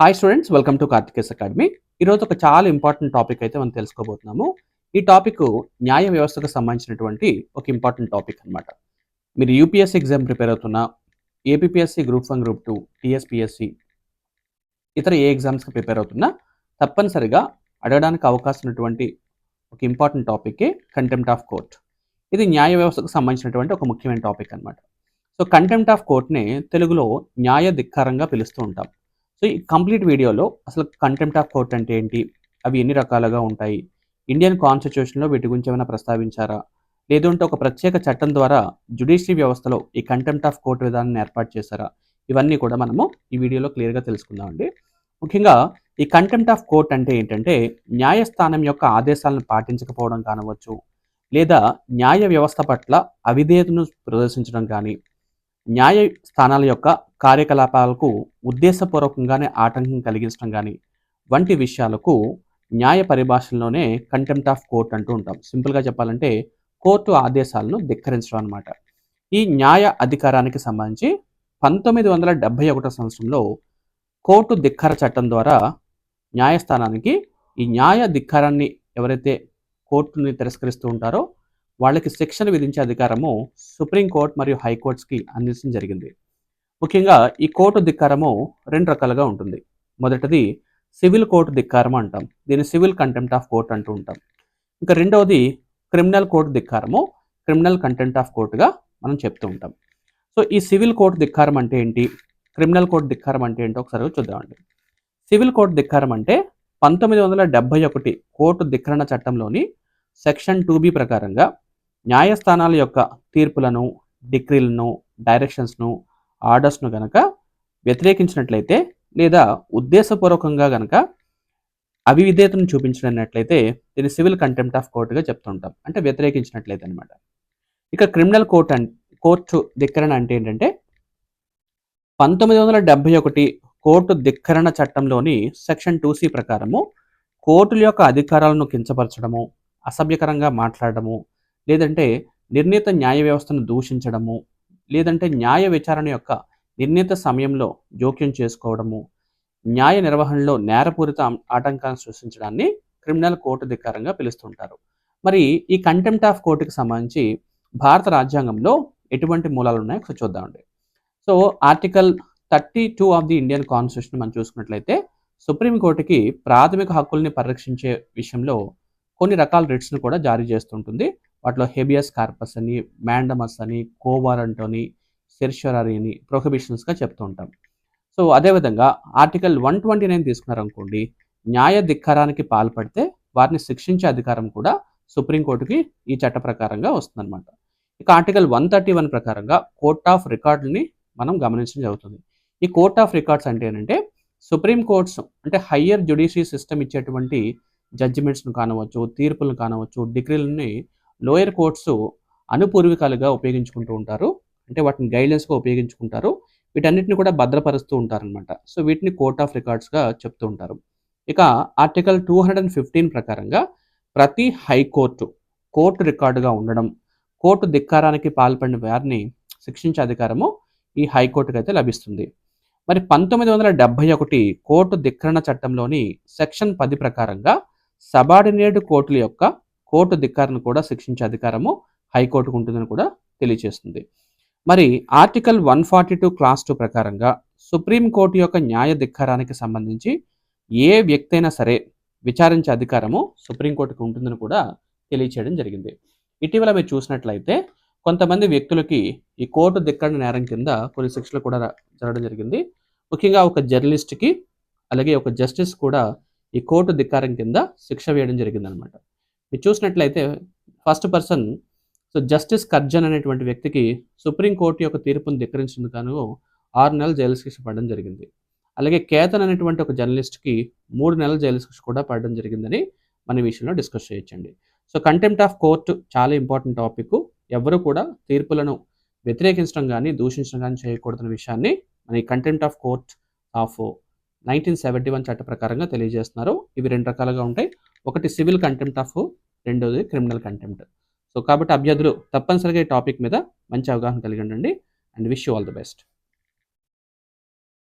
Hi students welcome to Karthikes academy ఈరోజు ఒక చాలా ఇంపార్టెంట్ టాపిక్ అయితే మనం తెలుసుకోబోతున్నాము. ఈ టాపిక్ న్యాయ వ్యవస్థకు సంబంధించినటువంటి ఒక ఇంపార్టెంట్ టాపిక్ అనమాట మీరు యూపీఎస్సీ ఎగ్జామ్ ప్రిపేర్ అవుతున్న APSC group one group two TSPSC ఇతర ఏ ఎగ్జామ్స్కి ప్రిపేర్ అవుతున్నా తప్పనిసరిగా అడగడానికి అవకాశం ఉన్నటువంటి ఒక ఇంపార్టెంట్ టాపికే కంటెంప్ట్ ఆఫ్ కోర్ట్ ఇది న్యాయ వ్యవస్థకు సంబంధించినటువంటి ఒక ముఖ్యమైన టాపిక్ అనమాట సో కంటెంప్ట్ ఆఫ్ కోర్ట్ని తెలుగులో న్యాయ ధిక్కారంగా పిలుస్తూ ఉంటాం. సో ఈ కంప్లీట్ వీడియోలో అసలు కంటెంప్ట్ ఆఫ్ కోర్ట్ అంటే ఏంటి? అవి ఎన్ని రకాలుగా ఉంటాయి? ఇండియన్ కాన్స్టిట్యూషన్లో వీటి గురించి ఏమైనా ప్రస్తావించారా? లేదంటే ఒక ప్రత్యేక చట్టం ద్వారా జ్యుడిషియరీ వ్యవస్థలో ఈ కంటెంప్ట్ ఆఫ్ కోర్ట్ విధానాన్ని ఏర్పాటు చేశారా? ఇవన్నీ కూడా మనము ఈ వీడియోలో క్లియర్గా తెలుసుకుందామండి ముఖ్యంగా ఈ కంటెంప్ట్ ఆఫ్ కోర్ట్ అంటే ఏంటంటే న్యాయస్థానం యొక్క ఆదేశాలను పాటించకపోవడం కానవచ్చు లేదా న్యాయ వ్యవస్థ పట్ల అవిధేయతను ప్రదర్శించడం కానీ న్యాయ స్థానాల యొక్క కార్యకలాపాలకు ఉద్దేశపూర్వకంగానే ఆటంకం కలిగించడం కానీ వంటి విషయాలకు న్యాయ పరిభాషల్లోనే కంటెంప్ట్ ఆఫ్ కోర్ట్ అంటూ ఉంటాం. సింపుల్గా చెప్పాలంటే కోర్టు ఆదేశాలను ధిక్కరించడం అనమాట ఈ న్యాయ అధికారానికి సంబంధించి పంతొమ్మిది వందల డెబ్బై ఒకటో సంవత్సరంలో కోర్టు ధిక్కర చట్టం ద్వారా న్యాయస్థానానికి ఈ న్యాయ ధిక్కారాన్ని ఎవరైతే కోర్టుని తిరస్కరిస్తూ ఉంటారో వాళ్ళకి శిక్షణ విధించే అధికారము సుప్రీంకోర్టు మరియు హైకోర్ట్స్కి అందించడం జరిగింది. ముఖ్యంగా ఈ కోర్టు ధిక్కారము రెండు రకాలుగా ఉంటుంది. మొదటిది సివిల్ కోర్టు ధిక్కారం అంటాం. దీన్ని సివిల్ కంటెంప్ట్ ఆఫ్ కోర్ట్ అంటూ ఉంటాం. ఇంకా రెండవది క్రిమినల్ కోర్టు ధిక్కారము క్రిమినల్ కంటెంప్ట్ ఆఫ్ కోర్టుగా మనం చెప్తూ ఉంటాం. సో ఈ సివిల్ కోర్టు ధిక్కారం అంటే ఏంటి? క్రిమినల్ కోర్టు ధిక్కారం అంటే ఏంటో ఒకసారి చూద్దామండి సివిల్ కోర్టు ధిక్కారం అంటే పంతొమ్మిది వందల డెబ్బై ఒకటి కోర్టు ధిక్కరణ చట్టంలోని సెక్షన్ టూ బి ప్రకారంగా న్యాయస్థానాల యొక్క తీర్పులను డిగ్రీలను డైరెక్షన్స్ను ఆర్డర్స్ను గనక వ్యతిరేకించినట్లయితే లేదా ఉద్దేశపూర్వకంగా గనక అవివిధేతను చూపించినట్లయితే దీన్ని సివిల్ కంటెంప్ట్ ఆఫ్ కోర్టుగా చెప్తుంటాం. అంటే వ్యతిరేకించినట్లయితే అనమాట ఇక క్రిమినల్ కోర్ట్ అం కోర్టు ధిక్కరణ అంటే ఏంటంటే పంతొమ్మిది వందల డెబ్బై ఒకటి కోర్టు ధిక్కరణ చట్టంలోని సెక్షన్ టూ సి ప్రకారము కోర్టుల యొక్క అధికారాలను కించపరచడము అసభ్యకరంగా మాట్లాడడము లేదంటే నిర్ణీత న్యాయ వ్యవస్థను దూషించడము లేదంటే న్యాయ విచారణ యొక్క నిర్ణీత సమయంలో జోక్యం చేసుకోవడము న్యాయ నిర్వహణలో నేరపూరిత ఆటంకాలను సృష్టించడాన్ని క్రిమినల్ కోర్టు ధికారంగా పిలుస్తుంటారు. మరి ఈ కంటెంప్ట్ ఆఫ్ కోర్టుకి సంబంధించి భారత రాజ్యాంగంలో ఎటువంటి మూలాలు ఉన్నాయో ఒకసారి చూద్దామండి. So article thirty two of the Indian constitution మనం చూసుకున్నట్లయితే సుప్రీంకోర్టుకి ప్రాథమిక హక్కుల్ని పరిరక్షించే విషయంలో కొన్ని రకాల రిట్స్ను కూడా జారీ చేస్తుంటుంది. వాటిలో హెబియస్ కార్పస్ అని మ్యాండమస్ అని కోవారంట్ అని సెర్షరరీ అని ప్రొహిబిషన్స్గా చెప్తూ ఉంటాం. సో అదేవిధంగా ఆర్టికల్ వన్ ట్వంటీ నైన్ తీసుకున్నారనుకోండి న్యాయ ధిక్కారానికి పాల్పడితే వారిని శిక్షించే అధికారం కూడా సుప్రీంకోర్టుకి ఈ చట్ట ప్రకారంగా వస్తుందన్నమాట. ఇక ఆర్టికల్ వన్ థర్టీ వన్ ప్రకారంగా కోర్ట్ ఆఫ్ రికార్డుని మనం గమనించడం జరుగుతుంది. ఈ కోర్ట్ ఆఫ్ రికార్డ్స్ అంటే ఏంటంటే సుప్రీం కోర్ట్స్ అంటే హయ్యర్ జ్యుడిషియరీ సిస్టమ్ ఇచ్చేటువంటి జడ్జిమెంట్స్ను కానవచ్చు తీర్పులను కానవచ్చు డిగ్రీలని లోయర్ కోర్ట్స్ అనుపూర్వికాలుగా ఉపయోగించుకుంటూ ఉంటారు. అంటే వాటిని గైడ్లైన్స్గా ఉపయోగించుకుంటారు. వీటన్నిటిని కూడా భద్రపరుస్తూ ఉంటారనమాట సో వీటిని కోర్ట్ ఆఫ్ రికార్డ్స్గా చెప్తూ ఉంటారు. ఇక article two hundred and fifteen ప్రకారంగా ప్రతి హైకోర్టు కోర్టు రికార్డుగా ఉండడం కోర్టు ధిక్కారానికి పాల్పడిన వారిని శిక్షించే అధికారము ఈ హైకోర్టుకు అయితే లభిస్తుంది. మరి పంతొమ్మిది వందల డెబ్బై ఒకటి కోర్టు ధిక్కరణ చట్టంలోని సెక్షన్ పది ప్రకారంగా సబార్డినేట్ కోర్టుల యొక్క కోర్టు ధిక్కారను కూడా శిక్షించే అధికారము హైకోర్టుకు ఉంటుందని కూడా తెలియజేస్తుంది మరి article one forty two clause two ప్రకారంగా సుప్రీంకోర్టు యొక్క న్యాయ ధిక్కారానికి సంబంధించి ఏ వ్యక్తి అయినా సరే విచారించే అధికారము సుప్రీంకోర్టుకు ఉంటుందని కూడా తెలియచేయడం జరిగింది. ఇటీవల మీరు చూసినట్లయితే కొంతమంది వ్యక్తులకి ఈ కోర్టు ధిక్కరణ నేరం కింద కొన్ని శిక్షలు కూడా జరగడం జరిగింది. ముఖ్యంగా ఒక జర్నలిస్ట్కి అలాగే ఒక జస్టిస్ కూడా ఈ కోర్టు ధిక్కారం కింద శిక్ష వేయడం జరిగిందనమాట మీరు చూసినట్లయితే first person so justice Curzon అనేటువంటి వ్యక్తికి సుప్రీంకోర్టు యొక్క తీర్పును ధిక్కరించినందుకు ఆరు నెలల జైలు శిక్ష పడడం జరిగింది. అలాగే కేతన్ అనేటువంటి ఒక జర్నలిస్ట్కి మూడు నెలల జైలు శిక్ష కూడా పడడం జరిగిందని మన ఈ విషయంలో డిస్కస్ చేయొచ్చండి. సో కంటెంప్ట్ ఆఫ్ కోర్టు చాలా ఇంపార్టెంట్ టాపిక్ ఎవరు కూడా తీర్పులను వ్యతిరేకించడం కానీ దూషించడం కానీ చేయకూడదన్న విషయాన్ని మన ఈ contempt of court of nineteen seventy one చట్ట ప్రకారంగా తెలియజేస్తున్నారు. ఇవి రెండు రకాలుగా ఉంటాయి. ఒకటి సివిల్ కంటెంప్ట్ ఆఫ్ రెండోది క్రిమినల్ కంటెంప్ట్. సో కాబట్టి అభ్యర్థులు తప్పనిసరిగా ఈ టాపిక్ మీద మంచి అవగాహన కలిగి ఉండండి. And wish you all the best.